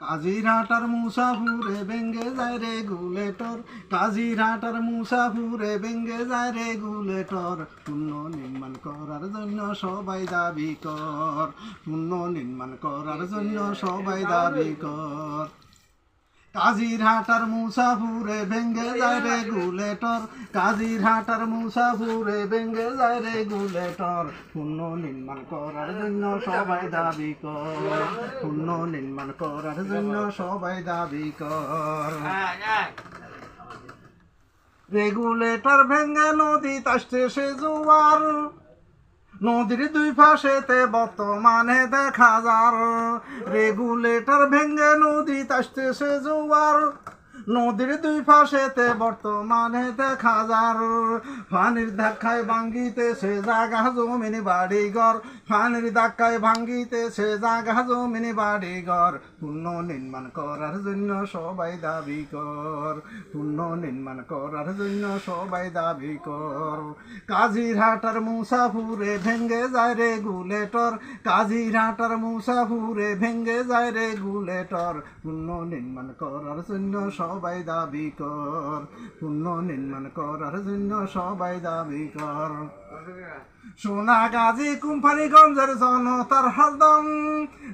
কাজিরহাটার মুসাফুরে বেঙ্গে যায় রেগুলেটর কাজিরহাটার মুসাফুরে বেঙ্গে যায় রেগুলেটর শূন্য নির্মাণ করার জন্য সবাই দাবি কর। শূন্য নির্মাণ করার জন্য সবাই দাবি কর। কাজিরহাটার মুসাফুরে ভেঙ্গে যায় রেগুলেটর কাজিরহাটার মুসাফুরে ভেঙ্গে যায় রেগুলেটর শূন্য নির্মাণ করার জন্য সবাই দাবি কর। শূন্য নির্মাণ করার জন্য সবাই দাবি কর। রেগুলেটর ভেঙ্গে নদী আসছে সে জোয়ার। নদীর দুই পাশেতে বর্তমানে দেখা যার। রেগুলেটর ভেঙ্গে নদী আসতেছে জোয়ার। নদীর দুই পাশেতে বর্তমানে দেখা যার। পানির ধাক্কায় ভাঙ্গিতেছে জাগা জমিনি বাড়ি ঘর পানির ধাক্কায় ভাঙ্গিতেছে জাগা জমিনি বাড়ি ঘর পূর্ণ নির্মাণ করার জন্য সবাই দাবি কর। পূর্ণ নির্মাণ করার জন্য সবাই দাবি কর। কাজিরহাটার মুসাফুরে ভেঙ্গে যায় রেগুলেটর কাজিরহাটার মুসাফুরে ভেঙ্গে যায় রেগুলেটর পূর্ণ নির্মাণ করার জন্য সবাই দাবি কর পূর্ণ নির্মাণ করার জন্য সবাই দাবি কর। সোনা গাজী কোম্পানিগঞ্জের জনতার হরদম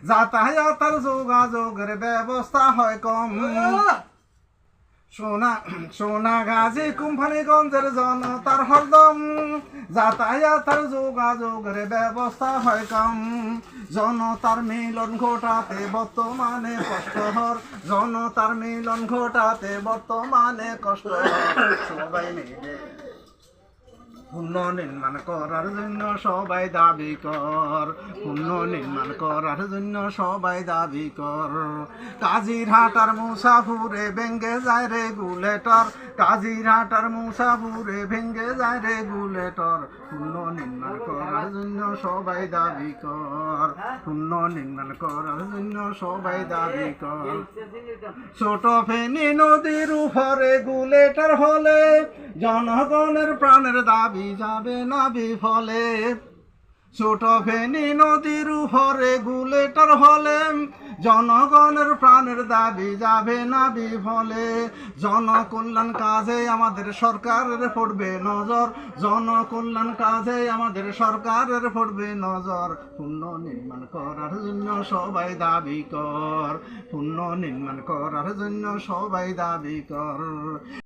যাতায়াতের যোগাযোগের ব্যবস্থা হয় কম। সোনা সোনা গাজী কোম্পানিগঞ্জের জনতার হরদম। যাতায়াতের যোগাযোগের ব্যবস্থা হয় কম। জনতার মিলন ঘটাতে বর্তমানে কষ্টহর। জনতার মিলন ঘটাতে বর্তমানে কষ্টহর। সবাই মিলে পুণ্য নির্মাণ করার জন্য সবাই দাবি কর। পুণ্য নির্মাণ করার জন্য সবাই দাবি কর। কাজিরহাটার মুসাফুরে ভেঙ্গে যায় রেগুলেটর কাজিরহাটার মুসাফুরে ভেঙ্গে যায় রেগুলেটর পুণ্য নির্মাণ করার জন্য সবাই দাবি কর। পুণ্য নির্মাণ করার জন্য সবাই দাবি কর। ছোট ফেনী নদীর উপরে গুলেটার হলে জনগণের প্রাণের দাবি যাবে না বিফলে। ছোট ফেনী নদীর উপরে গুলেটার হলে জনগণের প্রাণের দাবি যাবে না বিফলে। জনকল্যাণ কাজে আমাদের সরকারের পড়বে নজর। জনকল্যাণ কাজে আমাদের সরকারের পড়বে নজর। পুণ্য নির্মাণ করার জন্য সবাই দাবি কর। পুণ্য নির্মাণ করার জন্য সবাই দাবি কর।